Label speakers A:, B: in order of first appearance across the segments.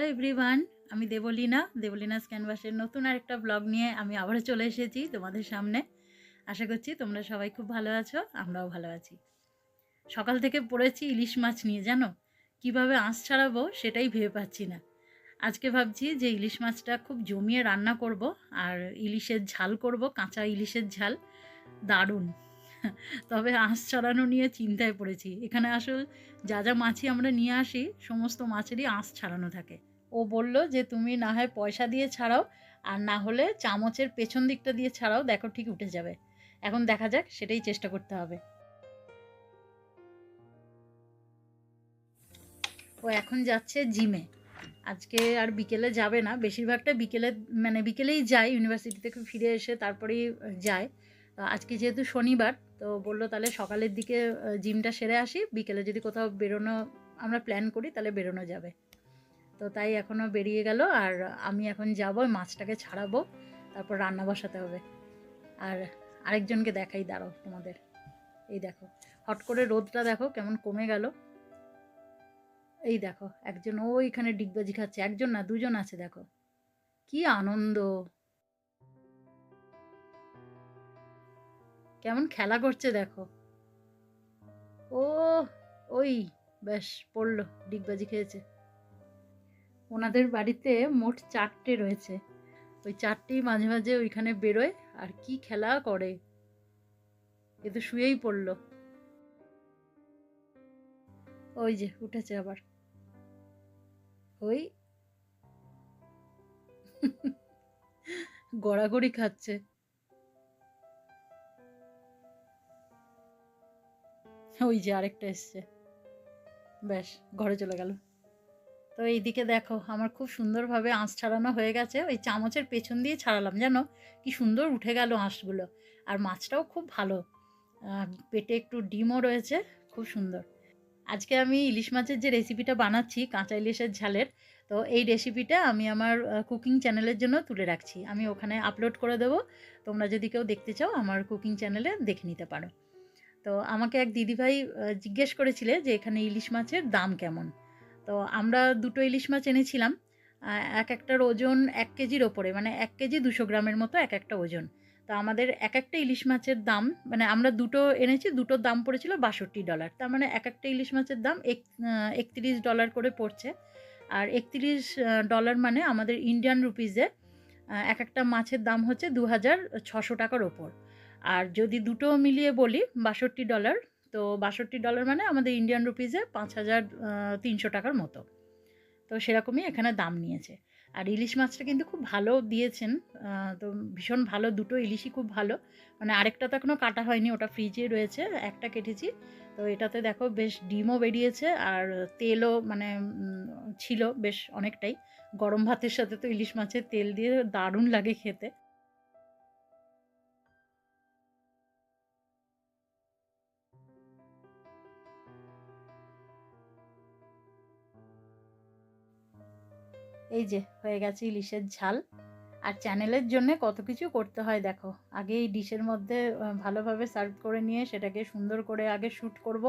A: Hello everyone, আমি দেবলীনা। দেবলীনাস ক্যানভাসের নতুন আরেকটা ব্লগ নিয়ে আমি আবারও চলে এসেছি তোমাদের সামনে। আশা করছি তোমরা সবাই খুব ভালো আছো, আমরাও ভালো আছি। সকাল থেকে পড়েছি ইলিশ মাছ নিয়ে, জানো? কীভাবে আঁশ ছাড়াবো সেটাই ভেবে পাচ্ছি না। আজকে ভাবছি যে ইলিশ মাছটা খুব জমিয়ে রান্না করব, আর ইলিশের ঝাল করব, কাঁচা ইলিশের ঝাল। দারুণ। তবে আঁশ ছাড়ানো নিয়ে চিন্তায় পড়েছি। এখানে আসল যা যা মাছই আমরা নিয়ে আসি, সমস্ত মাছেরই আঁশ ছাড়ানো থাকে। ও বলল যে, তুমি না হয় পয়সা দিয়ে ছাড়াও আর না হলে চামচের পেছন দিকটা দিয়ে ছাড়াও দেখো ঠিক উঠে যাবে। এখন দেখা যাক, সেটাই চেষ্টা করতে হবে। ও এখন যাচ্ছে জিমে। আজকে আর বিকেলে যাবে না, বেশিরভাগটা বিকেলে মানে বিকেলেই যায়, ইউনিভার্সিটি থেকে ফিরে এসে তারপরেই যায়। আজকে যেহেতু শনিবার, তো বলল তাহলে সকালের দিকে জিমটা সেরে আসি, বিকেলে যদি কোথাও বেরোনো আমরা প্ল্যান করি, তাহলে বেরোনো যাবে। তো তাই এখনও বেরিয়ে গেল আর আমি এখন যাব মাছটাকে ছাড়াবো, তারপর রান্না বসাতে হবে। আর আরেকজনকে দেখাই, দাঁড়াও তোমাদের। এই দেখো, হট করে রোদটা দেখো কেমন কমে গেল। এই দেখো, একজন ওইখানে ডিগবাজি খাচ্ছে, একজন না, দুজন আছে, দেখো। কি আনন্দ। কেমন খেলা করছে, দেখো। ও, ওই বেশ পড়ল, ডিগবাজি খেয়েছে। ওনাদের বাড়িতে মোট চারটে রয়েছে। ওই চারটেই মাঝে মাঝে ওইখানে বেরোয় আর কি খেলা করে। এ তো শুয়েই পড়ল। ওই যে উঠেছে আবার। ওই গড়াগড়ি খাচ্ছে। ওই যে আরেকটা এসছে। ব্যাস, ঘরে চলে গেল। তো এইদিকে দেখো, আমার খুব সুন্দরভাবে আঁশ ছাড়ানো হয়ে গেছে। ওই চামচের পেছন দিয়ে ছাড়ালাম, জানো? কি সুন্দর উঠে গেল আঁশগুলো। আর মাছটাও খুব ভালো। পেটে একটু ডিমও রয়েছে, খুব সুন্দর। আজকে আমি ইলিশ মাছের যে রেসিপিটা বানাচ্ছি, কাঁচা ইলিশের ঝালের, তো এই রেসিপিটা আমি আমার কুকিং চ্যানেলের জন্য তুলে রাখছি। আমি ওখানে আপলোড করে দেবো। তোমরা যদি কেউ দেখতে চাও, আমার কুকিং চ্যানেলে দেখে নিতে পারো। তো আমাকে এক দিদিভাই জিজ্ঞেস করেছিলে যে এখানে ইলিশ মাছের দাম কেমন? তো আমরা দুটো ইলিশ মাছ এনেছিলাম এক একটার ওজন এক কেজির ওপরে মানে এক কেজি দুশো গ্রামের মতো এক একটা ওজন। তো আমাদের এক একটা ইলিশ মাছের দাম মানে আমরা দুটো এনেছি, দুটোর দাম পড়েছিল বাষট্টি ডলার। তার মানে এক একটা ইলিশ মাছের দাম এক একত্রিশ ডলার করে পড়ছে। আর একত্রিশ ডলার মানে আমাদের ইন্ডিয়ান রুপিজে এক একটা মাছের দাম হচ্ছে দু হাজার ছশো টাকার ওপর। আর যদি দুটো মিলিয়ে বলি, বাষট্টি ডলার তো বাষট্টি ডলার মানে আমাদের ইন্ডিয়ান রুপিজে পাঁচ হাজার তিনশো টাকার মতো। তো সেরকমই এখানে দাম নিয়েছে। আর ইলিশ মাছটা কিন্তু খুব ভালো দিয়েছেন তো ভীষণ ভালো, দুটো ইলিশই খুব ভালো। মানে আরেকটা তো এখনও কাটা হয়নি, ওটা ফ্রিজে রয়েছে, একটা কেটেছি। তো এটাতে দেখো বেশ ডিমও বেরিয়েছে আর তেলও মানে ছিল বেশ অনেকটাই। গরম ভাতের সাথে তো ইলিশ মাছের তেল দিয়ে দারুণ লাগে খেতে। এই যে, হয়ে গেছে ইলিশের ঝাল। আর চ্যানেলের জন্য কত কিছু করতে হয় দেখো। আগে এই ডিশের মধ্যে ভালোভাবে সার্ভ করে নিয়ে সেটাকে সুন্দর করে আগে শ্যুট করব।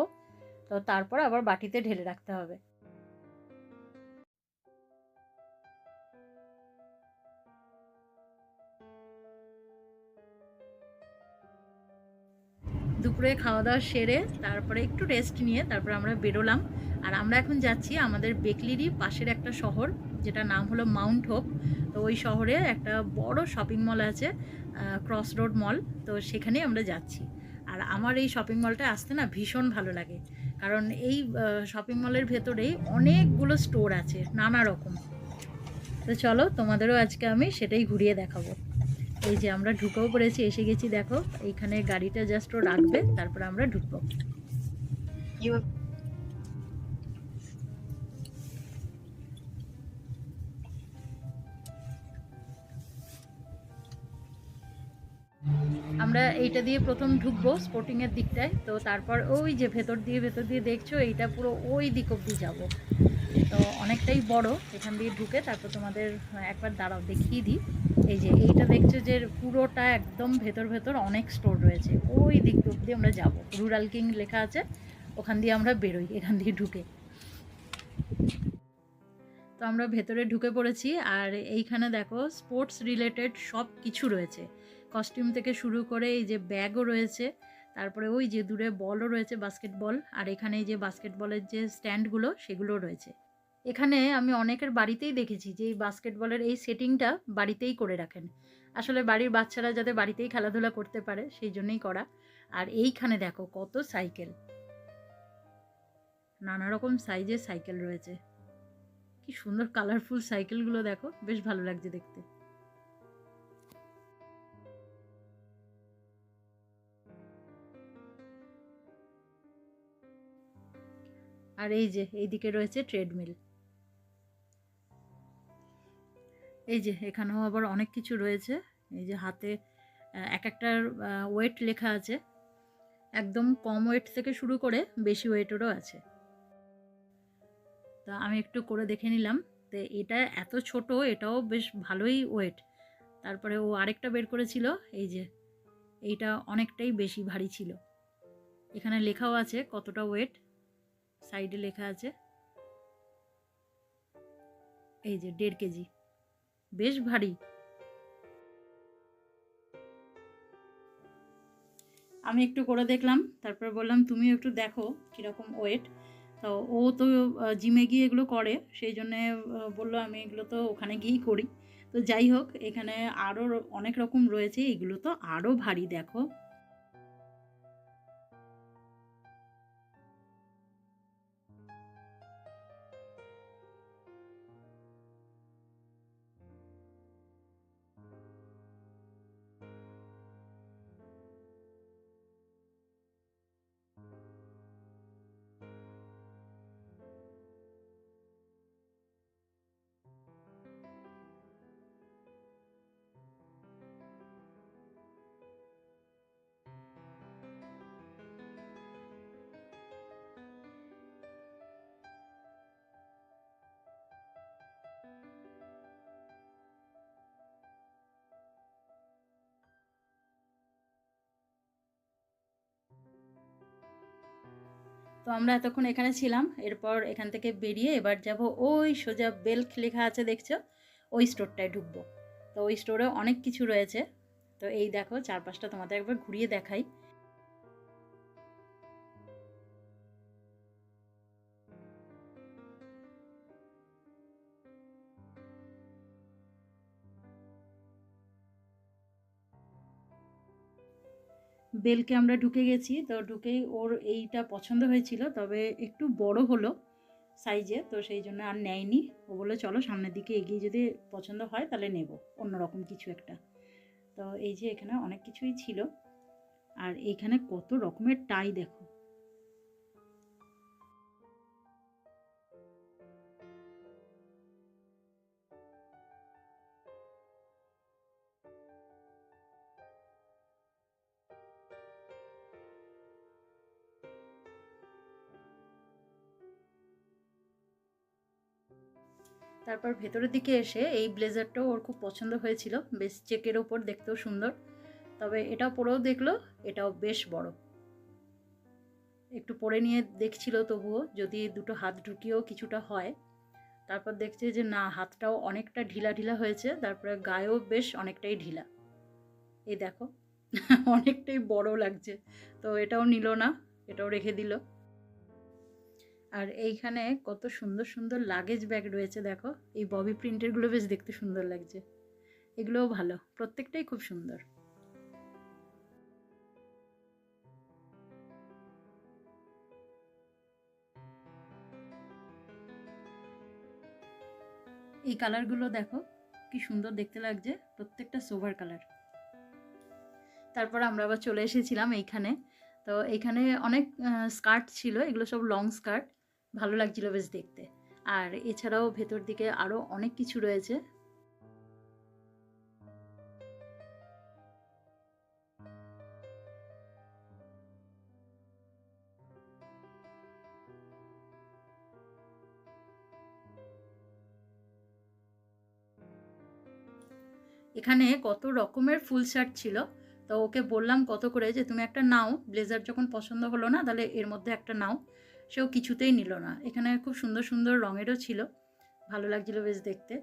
A: তো তারপর আবার বাটিতে ঢেলে রাখতে হবে। দুপুরে খাওয়া দাওয়া সেরে তারপরে একটু রেস্ট নিয়ে তারপরে আমরা বেরোলাম। আর আমরা এখন যাচ্ছি আমাদের বেকলিরই পাশের একটা শহর। যেটা নাম হলো মাউন্ট হোপ। তো ওই শহরে একটা বড় শপিং মল আছে ক্রস রোড মল তো সেখানেই আমরা যাচ্ছি। আর আমার এই শপিং মলটা আসতে না ভীষণ ভালো লাগে। কারণ এই শপিং মলের ভেতরেই অনেকগুলো স্টোর আছে, নানা রকম। তো চলো, তোমাদেরও আজকে আমি সেটাই ঘুরিয়ে দেখাবো। এই যে আমরা ঢুকেও পড়েছি, এসে গেছি দেখো। এইখানে গাড়িটা জাস্ট রাখবে, তারপর আমরা ঢুকবো। আমরা এইটা দিয়ে প্রথম ঢুকবো স্পোর্টিংয়ের দিকটায়। তো তারপর ওই যে ভেতর দিয়ে ভেতর দিয়ে দেখছ, এইটা পুরো ওই দিক অবধি যাব। তো অনেকটাই বড়, এখান দিয়ে ঢুকে তারপর তোমাদের একবার দাঁড়াও, দেখিয়ে দিই। এই যে এইটা দেখছ যে পুরোটা একদম ভেতর ভেতর অনেক স্টোর রয়েছে। ওই দিক অবধি আমরা যাব। রুরাল কিং লেখা আছে, ওখান দিয়ে আমরা বেরোই, এখান দিয়ে ঢুকে। তো আমরা ভেতরে ঢুকে পড়েছি, আর এইখানে দেখো স্পোর্টস রিলেটেড সব কিছু রয়েছে। কস্টিউম থেকে শুরু করে এই যে ব্যাগও রয়েছে, তারপরে ওই যে দূরে বলও রয়েছে বাস্কেটবল আর এখানে এই যে বাস্কেটবলের যে স্ট্যান্ডগুলো সেগুলো রয়েছে। এখানে আমি অনেকের বাড়িতেই দেখেছি যে এই বাস্কেটবলের এই সেটিংটা বাড়িতেই করে রাখেন। আসলে বাড়ির বাচ্চারা যাতে বাড়িতেই খেলাধুলা করতে পারে, সেই জন্যই করা। আর এইখানে দেখো কত সাইকেল নানা রকম সাইজের সাইকেল রয়েছে। কি সুন্দর কালারফুল সাইকেলগুলো দেখো, বেশ ভালো লাগছে দেখতে। আর এই যে, এইদিকে রয়েছে ট্রেডমিল এই যে, এখানেও আবার অনেক কিছু রয়েছে। এই যে হাতে এক একটার ওয়েট লেখা আছে। একদম কম ওয়েট থেকে শুরু করে বেশি ওয়েটেরও আছে। তা আমি একটু করে দেখে নিলাম। তো এটা এত ছোট, এটাও বেশ ভালোই ওয়েট তারপরে ও আরেকটা বের করেছিল, এই যে, এইটা অনেকটাই বেশি ভারী ছিল। এখানে লেখাও আছে কতটা ওয়েট সাইডে লেখা আছে। এই যে দেড় কেজি। বেশ ভারী। আমি একটু করে দেখলাম, তারপর বললাম তুমি একটু দেখো কীরকম ওয়েট তো ও তো জিমে গিয়ে এগুলো করে, সেই জন্যে বলল, আমি এগুলো তো ওখানে গিয়েই করি। তো যাই হোক, এখানে আরও অনেক রকম রয়েছে, এগুলো তো আরও ভারী, দেখো। তো আমরা এতক্ষণ এখানে ছিলাম। এরপর এখান থেকে বেরিয়ে এবার যাব ওই সোজা বেল্ক লেখা আছে দেখছ? ওই স্টোরটায় ঢুকবো। তো ওই স্টোরে অনেক কিছু রয়েছে। তো এই দেখো, চারপাশটা তোমাদের একবার ঘুরিয়ে দেখাই। বেলকে আমরা ঢুকে গেছি। তো ঢুকেই ওর এইটা পছন্দ হয়েছিল, তবে একটু বড় হলো সাইজে তো সেই জন্য আর নেয়নি। ও বলে চলো সামনের দিকে এগিয়ে যদি পছন্দ হয় তাহলে নেব, অন্যরকম কিছু একটা। তো এই যে এখানে অনেক কিছুই ছিল। আর এইখানে কত রকমের টাই দেখো। তারপর ভেতরের দিকে এসে এই ব্লেজারটাও ওর খুব পছন্দ হয়েছিল। বেশ চেকের ওপর দেখতেও সুন্দর। তবে এটা পরেও দেখল, এটাও বেশ বড়। একটু পরে নিয়ে দেখছিল তবুও যদি দুটো হাত ঢুকিয়েও কিছুটা হয়। তারপর দেখছে যে না, হাতটাও অনেকটা ঢিলা ঢিলা হয়েছে, তারপরে গায়েও বেশ অনেকটাই ঢিলা। এই দেখো, অনেকটাই বড় লাগছে। তো এটাও নিল না, এটাও রেখে দিল। আর এইখানে কত সুন্দর সুন্দর লাগেজ ব্যাগ রয়েছে, দেখো। এই ববি প্রিন্টেরগুলো বেশ দেখতে সুন্দর লাগছে। এগুলোও ভালো, প্রত্যেকটাই খুব সুন্দর। এই কালারগুলো দেখো, কি সুন্দর দেখতে লাগছে, প্রত্যেকটা সোভার কালার তারপর আমরা আবার চলে এসেছিলাম এইখানে। তো এইখানে অনেক স্কার্ট ছিল, এগুলো সব লং স্কার্ট ভালো লাগছিল বেশ দেখতে। আর এছাড়াও ভেতর দিকে আরও অনেক কিছু রয়েছে। এখানে কত রকমের ফুল শার্ট ছিল। তো ওকে বললাম কত করে যে, তুমি একটা নাও, ব্লেজার যখন পছন্দ হলো না, তাহলে এর মধ্যে একটা নাও। সেও কিছুতেই নিল না। এখানে খুব সুন্দর সুন্দর রঙেরও ছিল। ভালো লাগছিল বেশ দেখতে।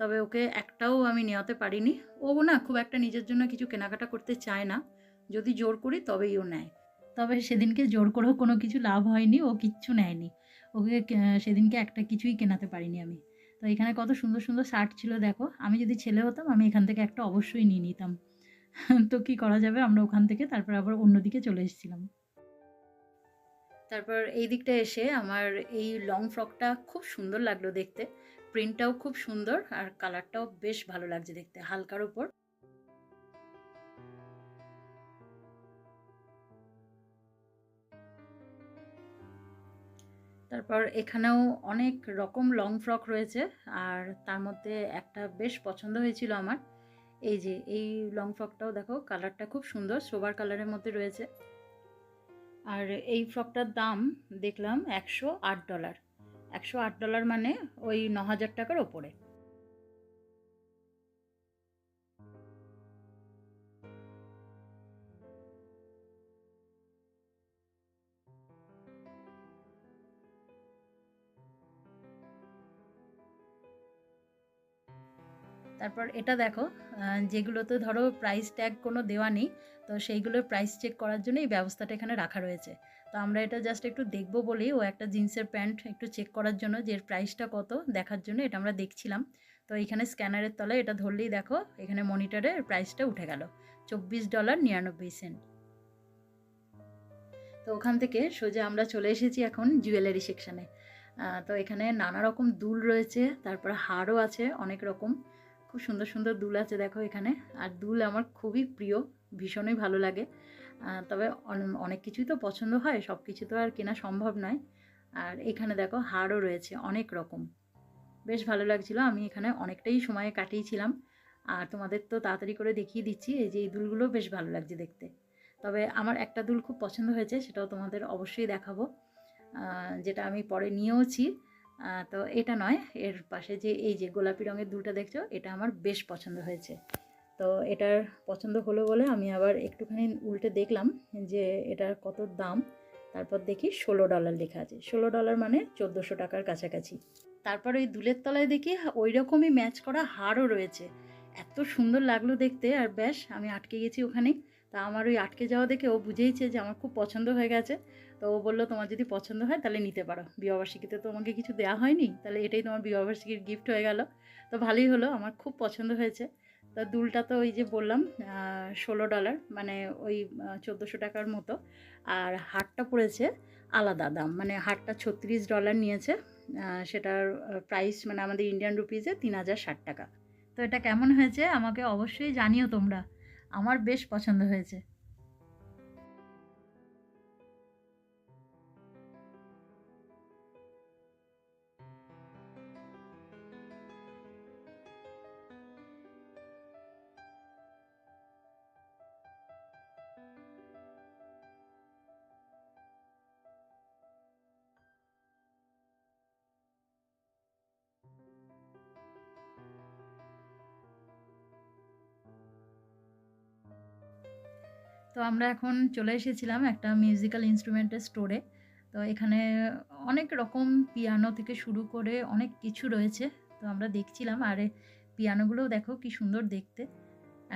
A: তবে ওকে একটাও আমি নেওয়াতে পারিনি। ও না খুব একটা নিজের জন্য কিছু কেনাকাটা করতে চায় না। যদি জোর করি তবেই ও নেয়। তবে সেদিনকে জোর করেও কোনো কিছু লাভ হয়নি। ও কিচ্ছু নেয়নি। ওকে সেদিনকে একটা কিছুই কেনাতে পারিনি আমি। তো এখানে কত সুন্দর সুন্দর শার্ট ছিল, দেখো। আমি যদি ছেলে হতাম, আমি এখান থেকে একটা অবশ্যই নিয়ে নিতাম। তো কি করা যাবে? আমরা ওখান থেকে তারপর আবার অন্যদিকে চলে এসেছিলাম। তারপর এই দিকটা এসে আমার এই লং ফ্রকটা খুব সুন্দর লাগল দেখতে। প্রিন্টটাও খুব সুন্দর আর কালারটাও বেশ ভালো লাগছে দেখতে, হালকার উপর। তারপর এখানেও অনেক রকম লং ফ্রক রয়েছে আর তার মধ্যে একটা বেশ পছন্দ হয়েছিল আমার। এই যে, এই লং ফ্রকটাও দেখো কালারটা খুব সুন্দর সোবার কালারের মধ্যে রয়েছে। আর এই ফ্রকটার দাম দেখলাম একশো আট ডলার। একশো আট ডলার মানে ওই ন হাজার টাকার ওপরে। তারপর এটা দেখো আহ, যেগুলোতে ধরো প্রাইস ট্যাগ কোনো দেওয়া নেই তো সেইগুলোর প্রাইস চেক করার জন্য এই ব্যবস্থাটা এখানে রাখা রয়েছে। তো আমরা এটা জাস্ট একটু দেখব বলেই ও একটা জিন্সের প্যান্ট একটু চেক করার জন্য যে এর প্রাইসটা কত দেখার জন্য এটা আমরা দেখছিলাম। তো এখানে স্ক্যানারের তলায় এটা ধরলেই দেখো এখানে মনিটরে প্রাইসটা উঠে গেল চব্বিশ ডলার নিরানব্বই সেন্ট। তো ওখান থেকে সোজা আমরা চলে এসেছি এখন জুয়েলারি সেকশানে তো এখানে নানা রকম দুল রয়েছে তারপর হারও আছে অনেক রকম। খুব সুন্দর সুন্দর দুল আছে দেখো এখানে। আর দুল আমার খুবই প্রিয়, ভীষণই ভালো লাগে। তবে অন- অনেক কিছুই তো পছন্দ হয় সব কিছু তো আর কেনা সম্ভব নয়। আর এখানে দেখো হারও রয়েছে অনেক রকম। বেশ ভালো লাগছিল, আমি এখানে অনেকটাই সময় কাটিয়েছিলাম। আর তোমাদের তো তাড়াতাড়ি করে দেখিয়ে দিচ্ছি, এই যে এই দুলগুলো বেশ ভালো লাগছে দেখতে। তবে আমার একটা দুল খুব পছন্দ হয়েছে, সেটাও তোমাদের অবশ্যই দেখাবো। যেটা আমি পরে নিয়েওছি। তো এটা নয়, এর পাশে যে এই যে গোলাপি রঙের দুলটা দেখছ, এটা আমার বেশ পছন্দ হয়েছে। তো এটার পছন্দ হলো বলে আমি আবার একটুখানি উল্টে দেখলাম যে এটার কত দাম। তারপর দেখি ষোলো ডলার লেখা আছে। ষোলো ডলার মানে চোদ্দোশো টাকার কাছাকাছি। তারপর ওই দুলের তলায় দেখি ওই রকমই ম্যাচ করা হারও রয়েছে। এত সুন্দর লাগল দেখতে, আর ব্যাস আমি আটকে গেছি ওখানে। তা আমার ওই আটকে যাওয়া দেখে ও বুঝেইছে যে আমার খুব পছন্দ হয়ে গেছে। তো ও বলল, তোমার যদি পছন্দ হয় তাহলে নিতে পারো। বিবাহবার্ষিকীতে তো আমাকে কিছু দেওয়া হয়নি, তাহলে এটাই তোমার বিবাহবার্ষিকীর গিফট হয়ে গেল। তো ভালোই হলো, আমার খুব পছন্দ হয়েছে। তা দুলটা তো ওই যে বললাম ষোলো ডলার মানে ওই চোদ্দোশো টাকার মতো। আর হারটা পড়েছে আলাদা দাম মানে হারটা ছত্রিশ ডলার নিয়েছে। সেটার প্রাইস মানে আমাদের ইন্ডিয়ান রুপিজে তিন হাজার ষাট টাকা। তো এটা কেমন হয়েছে আমাকে অবশ্যই জানিও তোমরা। আমার বেশ পছন্দ হয়েছে। আমরা এখন চলে এসেছিলাম একটা মিউজিক্যাল ইনস্ট্রুমেন্টের স্টোরে তো এখানে অনেক রকম পিয়ানো থেকে শুরু করে অনেক কিছু রয়েছে। তো আমরা দেখছিলাম, আর পিয়ানোগুলোও দেখো কি সুন্দর দেখতে।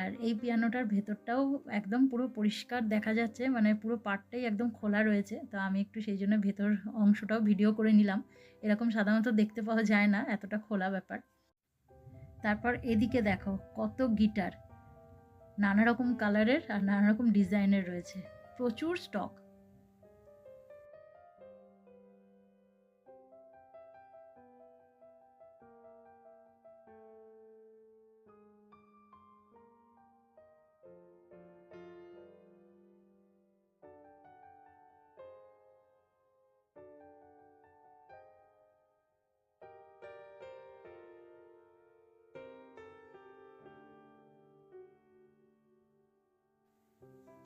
A: আর এই পিয়ানোটার ভেতরটাও একদম পুরো পরিষ্কার দেখা যাচ্ছে মানে পুরো পার্টটাই একদম খোলা রয়েছে। তো আমি একটু সেই জন্য ভেতর অংশটাও ভিডিও করে নিলাম। এরকম সাধারণত দেখতে পাওয়া যায় না, এতটা খোলা ব্যাপার। তারপর এদিকে দেখো কত গিটার নানা রকম কালারের আর নানা রকম ডিজাইনের রয়েছে। প্রচুর স্টক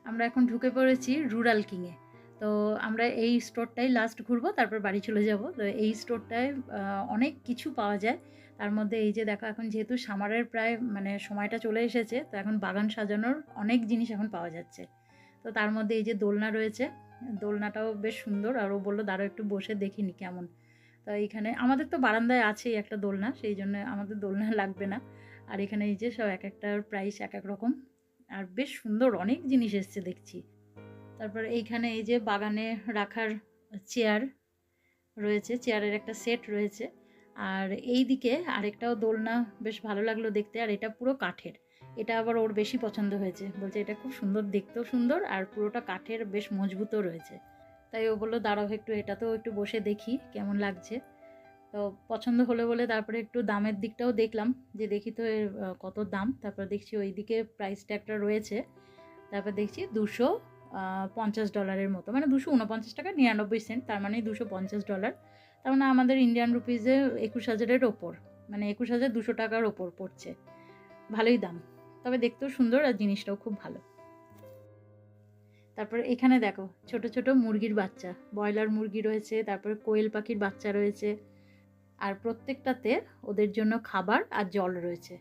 A: আমরা এখন ঢুকে পড়েছি রুরাল কিংয়ে তো আমরা এই স্টোরটাই লাস্ট ঘুরবো, তারপর বাড়ি চলে যাব। তো এই স্টোরটায় অনেক কিছু পাওয়া যায়। তার মধ্যে এই যে দেখো, এখন যেহেতু সামারের প্রায় মানে সময়টা চলে এসেছে, তো এখন বাগান সাজানোর অনেক জিনিস এখন পাওয়া যাচ্ছে। তো তার মধ্যে এই যে দোলনা রয়েছে, দোলনাটাও বেশ সুন্দর। আর ও বলল, দাঁড়াও একটু বসে দেখিনি কেমন। তো এইখানে, আমাদের তো বারান্দায় আছেই একটা দোলনা, সেই জন্য আমাদের দোলনা লাগবে না। আর এখানে এই যে সব এক একটার প্রাইস এক এক রকম। আর বেশ সুন্দর অনেক জিনিস এসছে দেখছি। তারপর এইখানে এই যে বাগানে রাখার চেয়ার রয়েছে চেয়ারের একটা সেট রয়েছে। আর এই দিকে আরেকটাও দোলনা বেশ ভালো লাগল দেখতে, আর এটা পুরো কাঠের। এটা আবার ওর বেশি পছন্দ হয়েছে। বলছে এটা খুব সুন্দর, দেখতেও সুন্দর, আর পুরোটা কাঠের বেশ মজবুতও রয়েছে। তাই ও বলল, দাঁড়াও একটু, এটাতেও একটু বসে দেখি কেমন লাগছে। তো পছন্দ হলো বলে তারপরে একটু দামের দিকটাও দেখলাম, যে দেখি তো এর কত দাম। তারপর দেখছি ওই দিকে প্রাইস ট্যাগটা রয়েছে। তারপর দেখছি দুশো পঞ্চাশ ডলারের মতো। মানে দুশো উনপঞ্চাশ টাকা নিরানব্বই সেন্ট তার মানে দুশো পঞ্চাশ ডলার তার মানে আমাদের ইন্ডিয়ান রুপিজে একুশ হাজারের ওপর মানে একুশ হাজার দুশো টাকার ওপর পড়ছে। ভালোই দাম। তবে দেখতেও সুন্দর আর জিনিসটাও খুব ভালো। তারপর এখানে দেখো, ছোট ছোট মুরগির বাচ্চা, ব্রয়লার মুরগি রয়েছে, তারপরে কোয়েল পাখির বাচ্চা রয়েছে। আর প্রত্যেকটাতে ওদের জন্য খাবার আর জল রয়েছে।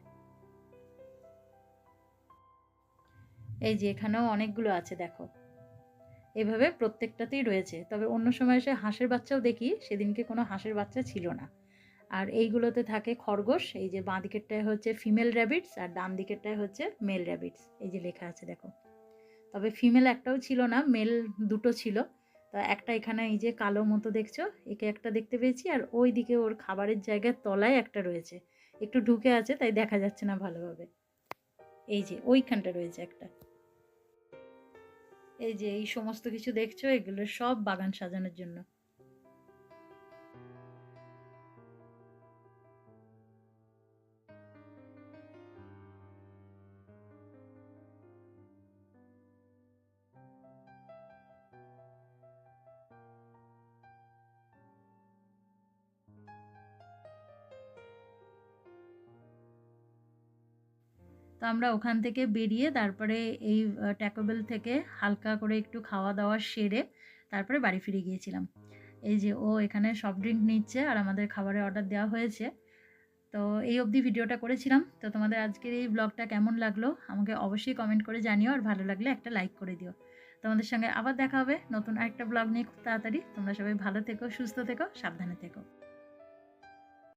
A: এই যে এখানেও অনেকগুলো আছে, দেখো। এভাবে প্রত্যেকটাতেই রয়েছে। তবে অন্য সময় এসে হাঁসের বাচ্চাও দেখি, সেদিনকে কোনো হাঁসের বাচ্চা ছিল না। আর এইগুলোতে থাকে খরগোশ, এই যে বাঁ দিকেরটায় হচ্ছে ফিমেল র্যাবিটস আর ডান দিকেরটায় হচ্ছে মেল র্যাবিটস এই যে লেখা আছে, দেখো। তবে ফিমেল একটাও ছিল না মেল দুটো ছিল। তা একটা এখানে এই যে কালো মতো দেখছ? একে একটা দেখতে পেয়েছি আর ওই দিকে ওর খাবারের জায়গার তলায় একটা রয়েছে। একটু ঢুকে আছে, তাই দেখা যাচ্ছে না ভালোভাবে। এই যে ওইখানটা রয়েছে একটা। এই যে এই সমস্ত কিছু দেখছ, এগুলো সব বাগান সাজানোর জন্য। তো আমরা ওখান থেকে বেরিয়ে তারপরে এই ট্যাকোবেল থেকে হালকা করে একটু খাওয়া দাওয়া সেরে তারপরে বাড়ি ফিরে গিয়েছিলাম। এই যে ও এখানে সফট ড্রিঙ্ক নিচ্ছে আর আমাদের খাবারের অর্ডার দেওয়া হয়েছে। তো এই অবধি ভিডিওটা করেছিলাম। তো তোমাদের আজকের এই ব্লগটা কেমন লাগল আমাকে অবশ্যই কমেন্ট করে জানিও আর ভালো লাগলে একটা লাইক করে দিও। তোমাদের সঙ্গে আবার দেখা হবে নতুন আরেকটা ব্লগ নিয়ে খুব তাড়াতাড়ি। তোমরা সবাই ভালো থেকো, সুস্থ থেকো, সাবধানে থেকো।